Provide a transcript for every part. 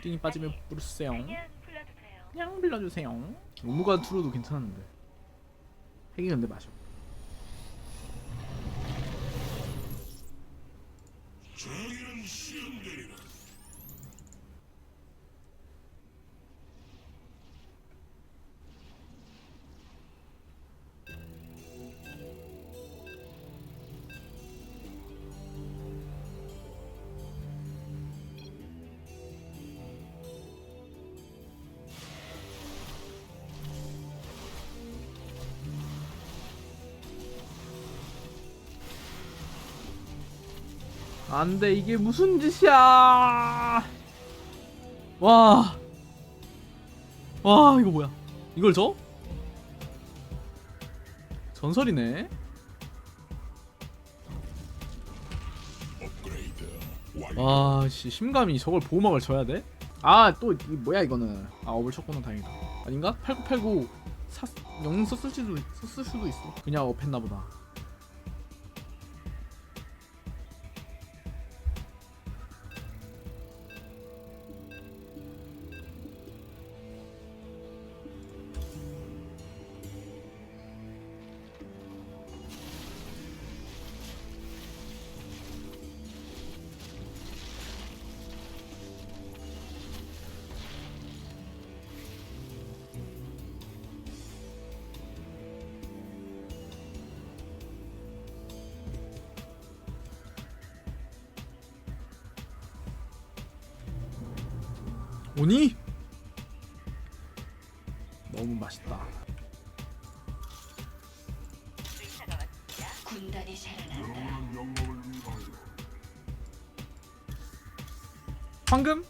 푸딩이 빠지면 부르세요. 그냥 불러주세요. 오무가 투로도 괜찮았는데. 핵이 근데 마셔. 안돼 이게 무슨 짓이야? 와. 와 이거 뭐야? 이걸 줘? 전설이네. 와씨 심감이 저걸 보호막을 줘야 돼? 아 또 뭐야 이거는 아 업을 쳤구나 다행이다 아닌가? 8989 사, 영능 썼을 수도, 썼을 수도 있어 그냥 업했나 보다 오니? 너무 맛있다. 군단이 살아난다. 황금?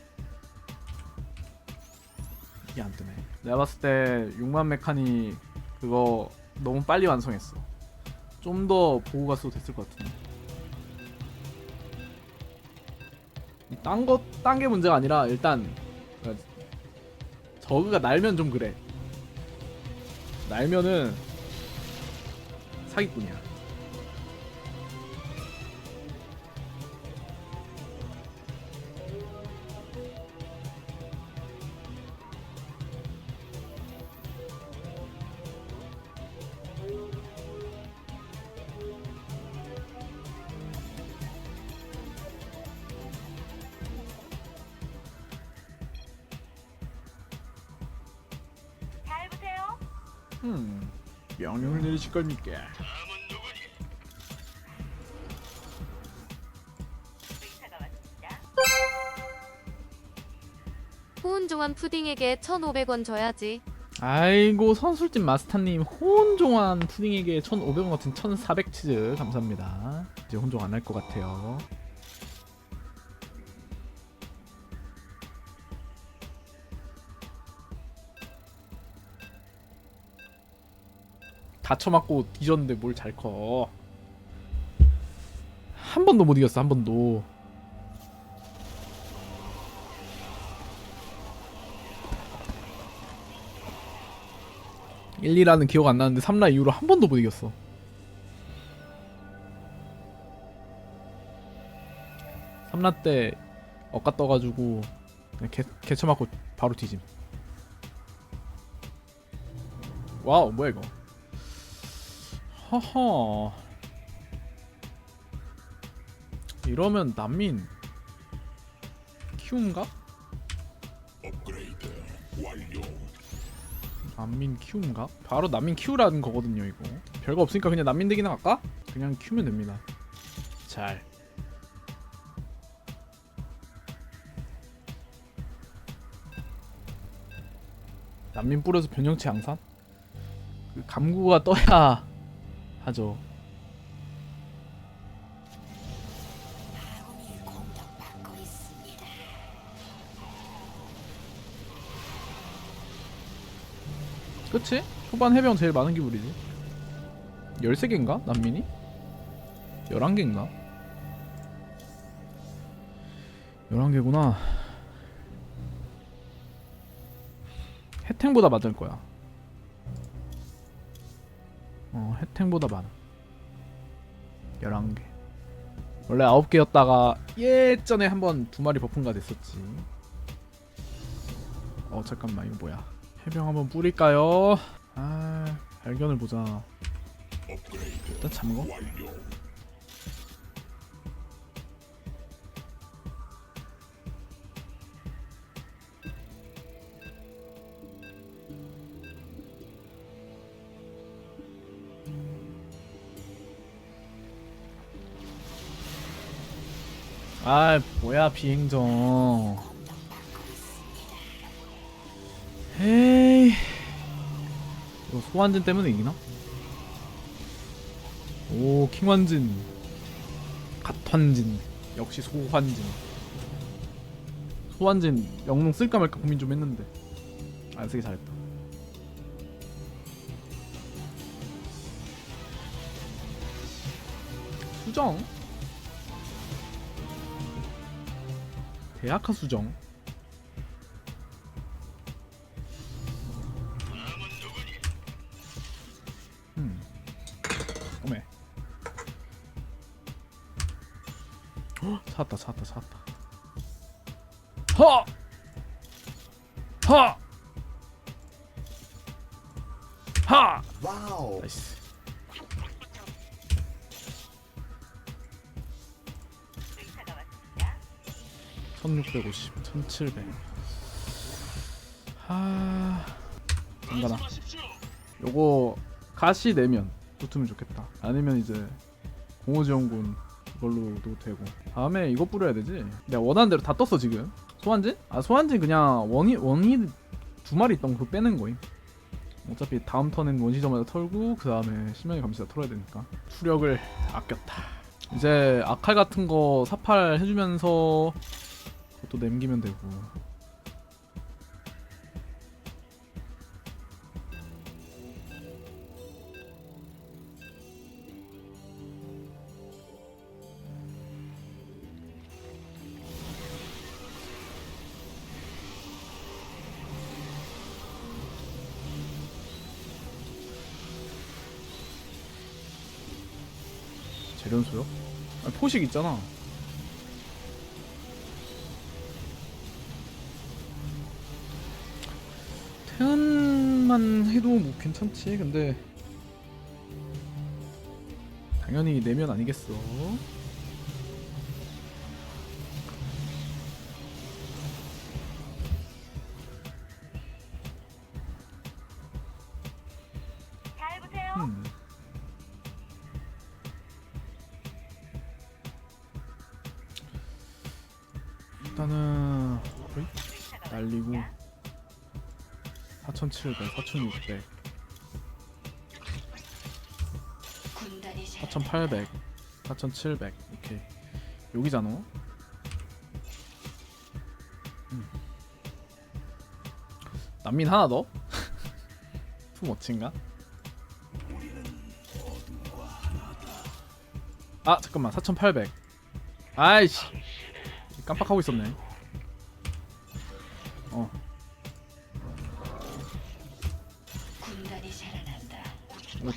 이게 안 뜨네. 내가 봤을 때 6만 메카니 그거 너무 빨리 완성했어. 좀 더 보호가 써도 됐을 것 같은데. 딴 거, 딴게 문제가 아니라 일단 저그가 날면 좀 그래. 날면은 사기꾼이야. 내리실 겁니까? 의사가 왔습니다. 호은종한 푸딩에게 1,500원 줘야지. 아이고 선술집 마스터님 혼종한 푸딩에게 1,500원 같은 1,400 치즈 감사합니다. 이제 혼종 안 할 것 같아요. 다쳐 맞고 뒤졌는데 뭘 잘 커. 한 번도 못 이겼어 한 번도. 일 2라는 기억 안 나는데 3라 이후로 한 번도 못 이겼어. 삼라 때 엇가 떠가지고 개, 개쳐 맞고 바로 뒤짐. 와우 뭐야 이거? 허허. 이러면 난민 키움가? 난민 키움가? 바로 난민 키우라는 거거든요 이거 별거 없으니까 그냥 난민 되기나 갈까? 그냥 키우면 됩니다 잘 난민 뿌려서 변형체 양산? 그 감구가 떠야 하죠. 그치? 초반 해병 제일 많은 기분이지 13개인가? 난민이? 11개인가? 11개구나 혜탱보다 많을 거야 혜탱보다 많아. 11개. 원래 9개였다가 예전에 한번 두 마리 버픈가 됐었지. 어 잠깐만 이거 뭐야? 해병 한번 뿌릴까요? 아 발견을 보자. 일단 잠궈 아 뭐야 비행정. 에이. 이거 소환진 때문에 이기나? 오 킹환진. 갓환진. 역시 소환진. 소환진 영웅 쓸까 말까 고민 좀 했는데. 안 쓰기 잘했다. 수정 대학하 수정 음. 어메 헉, 찾았다 찾았다 찾았다 하! 하! 하! 와우. 나이스 1650 1700 하... 잠깐만 요거 가시 내면 붙으면 좋겠다. 아니면 이제 공호지원군 이걸로도 되고. 다음에 이거 뿌려야 되지? 내가 원하는 대로 다 떴어 지금. 소환진? 아 소환진 그냥 원이 원이 두 마리 있던 거 빼는 거임. 어차피 다음 턴엔 원시점마다 털고 그 다음에 심연의 감시자 털어야 되니까. 추력을 아꼈다. 이제 아칼 같은 거 사팔 해주면서 그것도 남기면 되고 재련소요? 아, 포식 있잖아 해도 뭐 괜찮지 근데 당연히 내면 아니겠어 잘 보세요. 음. 일단은 어이? 날리고. 4700, 4600, 군단이 4800, 4700 오케이 여기잖아. 음. 난민 하나 더? 투머친가? 아 잠깐만. 4800 아이씨. 깜빡하고 있었네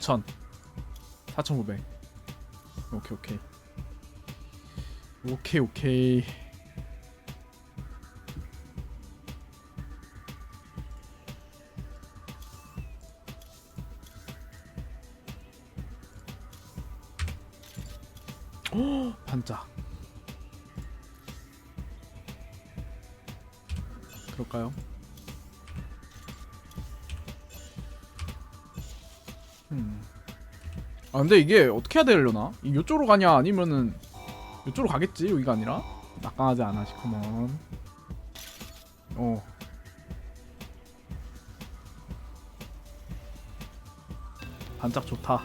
5000 4900 오케이 오케이. 오케이 오케이. 오 반짝. 그럴까요? 아 근데 이게 어떻게 해야 되려나? 이 요쪽으로 가냐 아니면은 요쪽으로 가겠지 여기가 아니라? 낙강하지 않아 시커먼. 어. 반짝 좋다.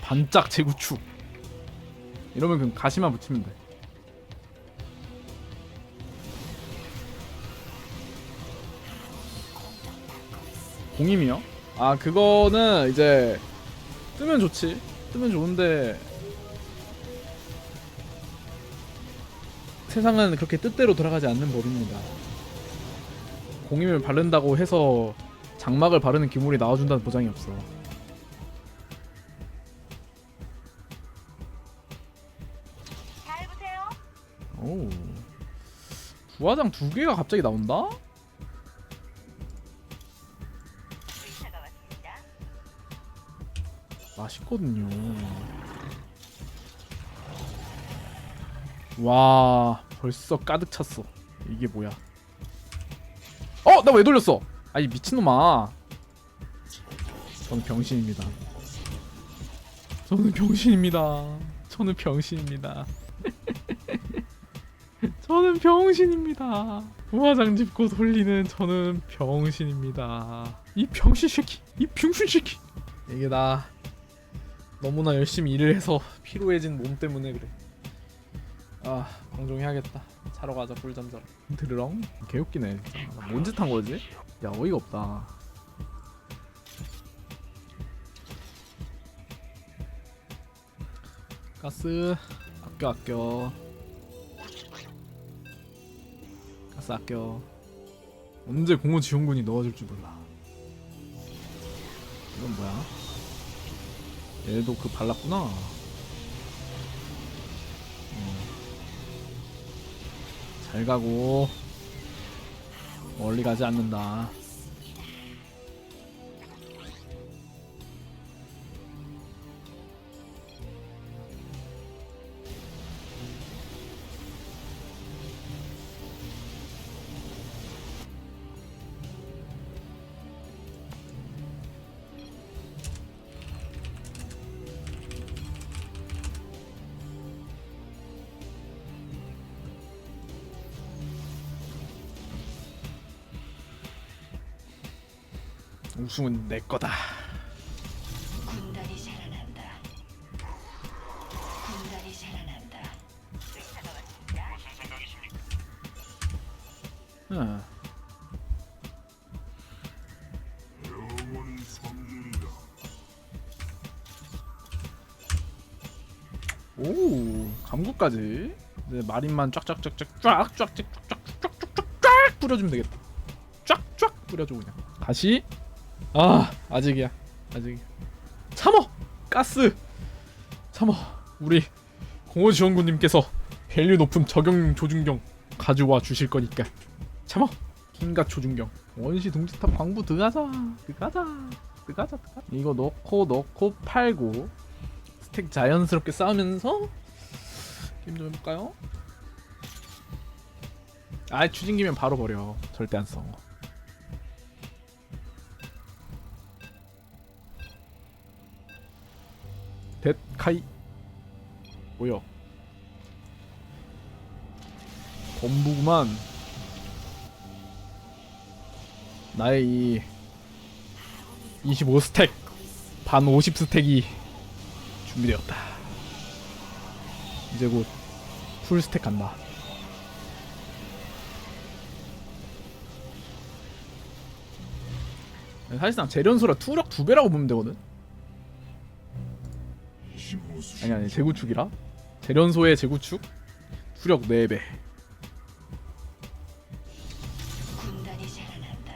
반짝 재구축. 이러면 그냥 가시만 붙이면 돼. 공임이요? 아 그거는 이제 뜨면 좋지 뜨면 좋은데 세상은 그렇게 뜻대로 돌아가지 않는 법입니다 공임을 바른다고 해서 장막을 바르는 기물이 나와준다는 보장이 없어 잘 보세요. 오 부화장 두 개가 갑자기 나온다? 맛있거든요. 와 벌써 가득 찼어. 이게 뭐야? 어, 나 왜 돌렸어? 아이 미친놈아. 저는 병신입니다. 저는 병신입니다. 저는 병신입니다. 저는 병신입니다. 부화장 짚고 돌리는 저는 병신입니다. 이 병신 새끼, 이 병신 새끼. 이게 나 너무나 열심히 일을 해서 피로해진 몸 때문에 그래. 아 방종 해야겠다. 자러 가자 꿀잠 자러. 드르렁 개웃기네. 진짜. 뭔 짓 한 거지? 야 어이가 없다. 가스 아껴 아껴. 가스 아껴. 언제 공허 지원군이 넣어줄 줄 몰라. 이건 뭐야? 얘도 그 발랐구나. 어. 잘 가고 멀리 가지 않는다. 우승은 내 거다. 군단이 살아난다. 군단이 살아난다. 응. 오 감구까지 이제 마린만 쫙쫙쫙쫙 쫙쫙쫙쫙쫙쫙쫙쫙 뿌려주면 되겠다 쫙쫙 뿌려줘 그냥 다시 아 아직이야. 아직. 참어! 가스! 참어! 우리 공허지원군님께서 밸류 높은 적용 조준경 가져와 주실 거니까. 참어! 킹가 조준경. 원시 동지탑 광부 들어가자. 들어가자. 들어가자 들어가자. 이거 넣고 넣고 팔고 스택 자연스럽게 쌓으면서 게임 좀 해볼까요? 아 추진기면 바로 버려. 절대 안 써. 카이 뭐야? 건부구만. 나의 이 25스택 반 50스택이 준비되었다. 이제 곧 풀스택 간다. 사실상 재련소라 투력 두 배라고 보면 되거든. 아니 아니 재구축이라. 재련소의 재구축 투력 4배. 군단이 살아난다.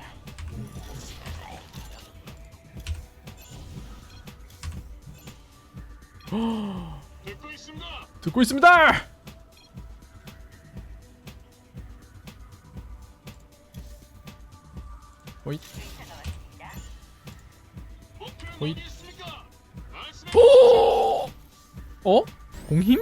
듣고 있습니다. 호잇. 호잇. 어? 공힘?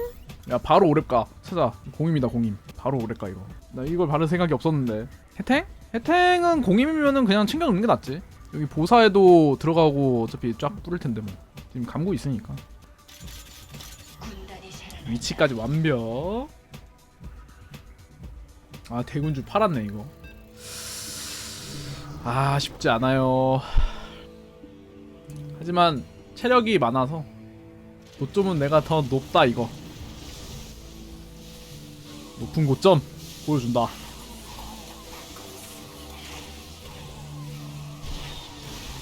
야 바로 오랩가 찾아 공임이다 공임 바로 오랩가 이거 나 이걸 바를 생각이 없었는데 혜택? 혜택은 공임이면은 그냥 챙겨 놓는 게 낫지 여기 보사에도 들어가고 어차피 쫙 뿌릴 텐데 뭐 지금 감고 있으니까. 위치까지 완벽. 아 대군주 팔았네 이거. 아 쉽지 않아요. 하지만 체력이 많아서 고점은 내가 더 높다 이거. 높은 고점 보여준다.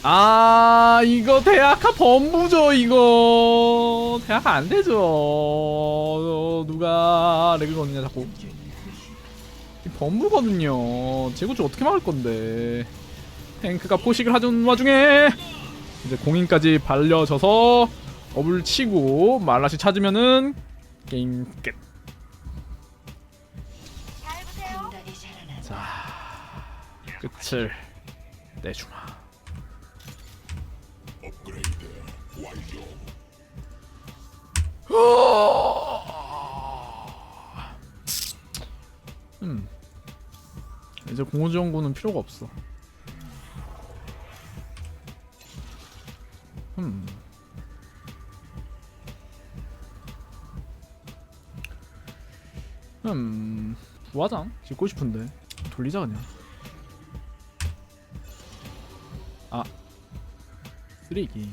아 이거 대학가 범부죠 이거. 대학 안 되죠. 어, 누가 렉을 걸느냐 자꾸. 이 범부거든요. 제구주 어떻게 막을 건데? 탱크가 포식을 하던 와중에 이제 공인까지 발려져서 업을 치고 말라시 찾으면은 게임 끝. 자 끝을 내주마. 음. 이제 공호지원군은 필요가 없어. 음. 음. 부화장 짓고 싶은데 돌리자 그냥. 아. 쓰레기.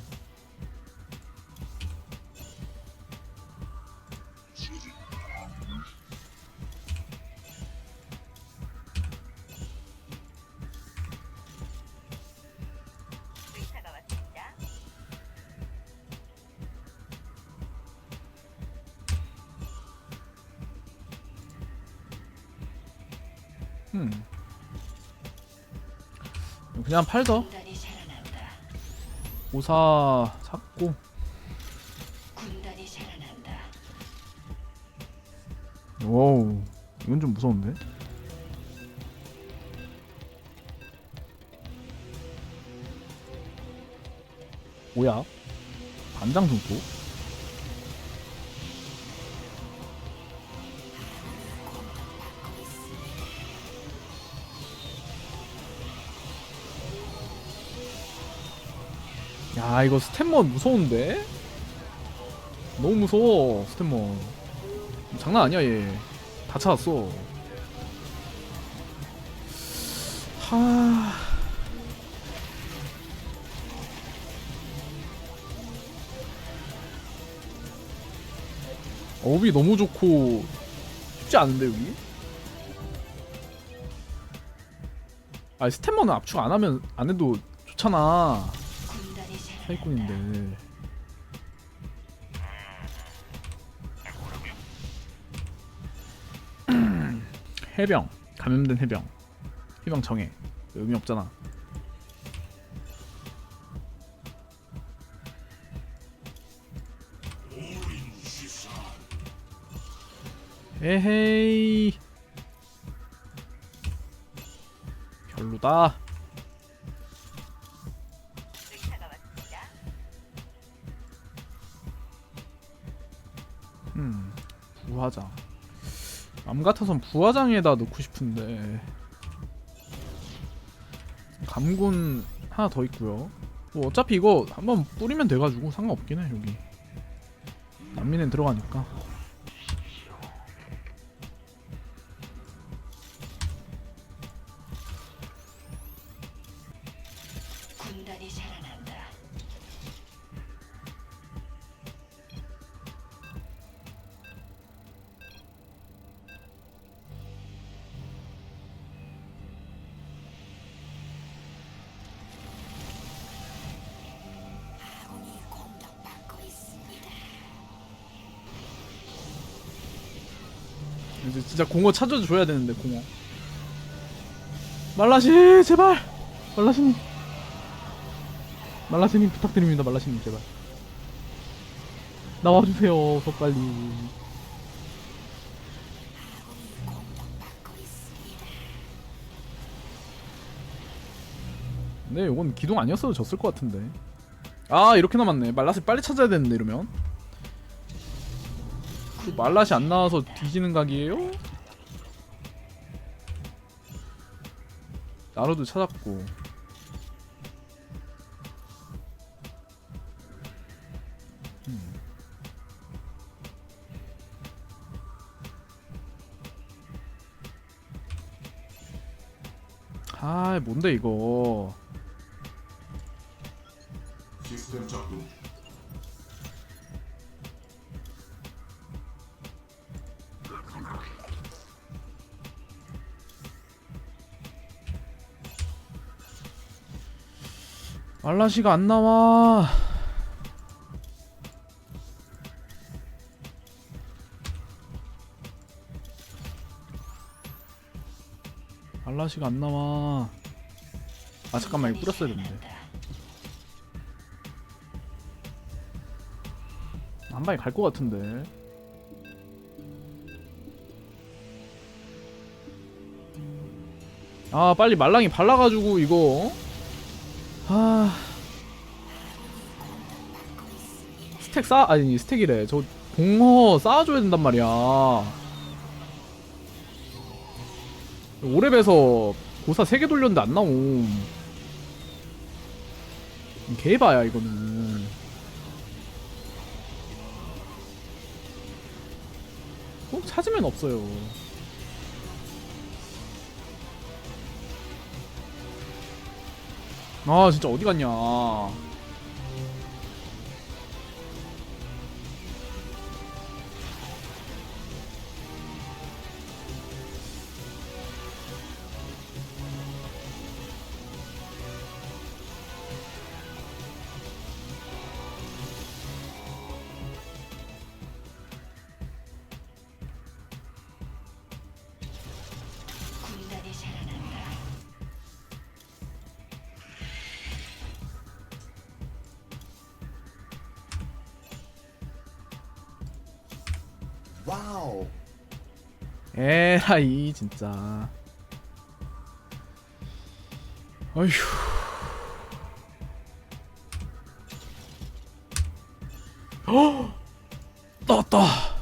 음. 그냥 팔더. 오사 샀고. 와우 이건 좀 무서운데 뭐야 반장 중도 야 이거 스탠먼 무서운데 너무 무서워 스탠먼 장난 아니야 얘. 다 찾았어. 하. 업이 너무 좋고 쉽지 않은데 여기? 아 스탠머는 압축 안 하면 안 해도 좋잖아. 사기꾼인데. 해병 감염된 해병. 해병 정해. 의미 없잖아. 에헤이. 별로다 부화장. 맘 같아선 부화장에다 넣고 싶은데 감군 하나 더 있고요. 뭐 어차피 이거 한번 뿌리면 돼가지고 상관없긴 해 여기. 난민엔 들어가니까. 이제 진짜 공어 찾아줘야 되는데 공어. 말라시 제발! 말라시님 말라시님 부탁드립니다 말라시님 제발. 나와주세요 더 빨리 네 이건 기동 아니었어도 졌을 것 같은데. 아 이렇게 남았네. 말라시 빨리 찾아야 되는데 이러면 그 말라시 안 나와서 뒤지는 각이에요? 나로도 찾았고 음. 아 뭔데 이거 시스템 작동 말라시가 안 나와. 말라시가 안 나와. 아 잠깐만 이거 뿌렸어야 되는데. 한 방에 갈 것 같은데. 아 빨리 말랑이 발라가지고 이거 아 스택 쌓 아니 스택이래 저 봉어 쌓아줘야 된단 말이야. 오랩에서 고사 3개 돌렸는데 안 나옴. 개바야 이거는. 꼭 찾으면 없어요. 아 진짜 어디 갔냐. 에라이 진짜. 어휴. 어 떴다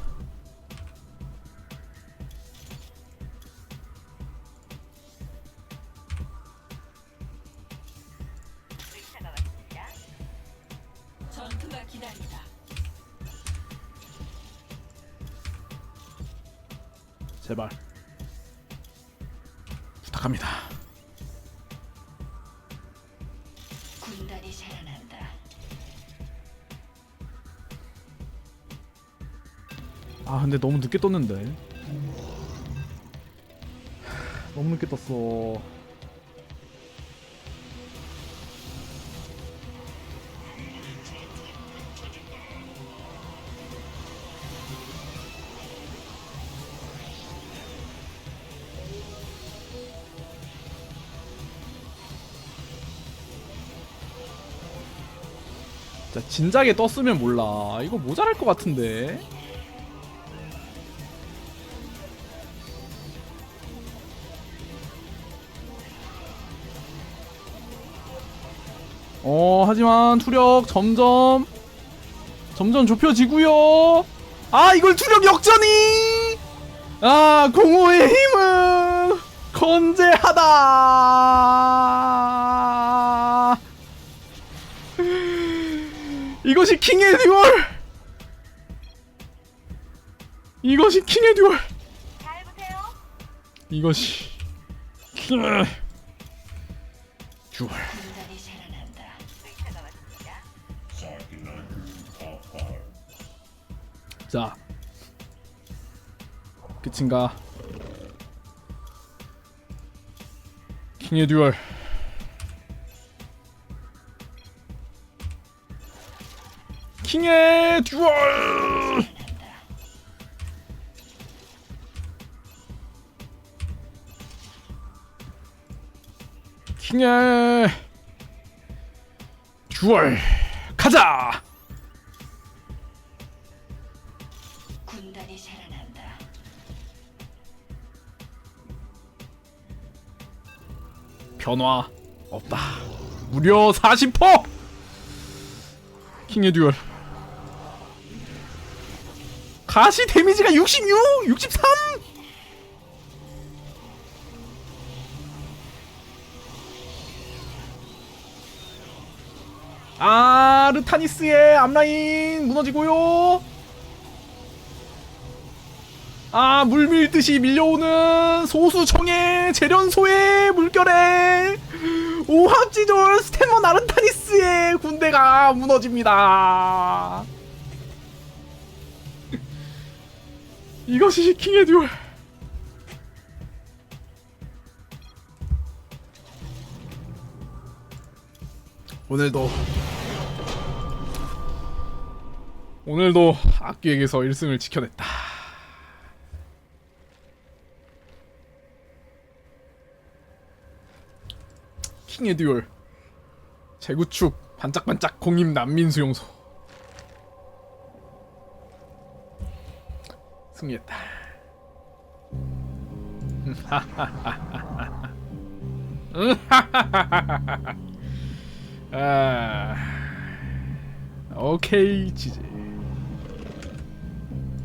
근데 너무 늦게 떴는데. 너무 늦게 떴어. 진작에 떴으면 몰라. 이거 모자랄 것 같은데 하지만 투력 점점 점점 좁혀지고요. 아 이걸 투력 역전이! 아 공호의 힘은 건재하다! 이것이 킹의 듀얼! 이것이 킹의 듀얼! 잘 보세요. 이것이 킹의 듀얼 자 끝인가? 킹의 듀얼. 킹의 듀얼! 킹의 듀얼. 가자 변화 없다. 무려 40%! 킹의 듀얼. 가시 데미지가 66! 63! 아, 르타니스의 앞라인 무너지고요. 아, 물밀듯이 밀려오는 소수정의 재련소의 물결에 오합지졸 스테모 나르타니스의 군대가 무너집니다. 이것이 킹의 듀얼. 오늘도 오늘도 악기에게서 1승을 지켜냈다. 킹의 듀얼 재구축 반짝반짝 공입 난민 수용소 승리했다. 아, 오케이 지지.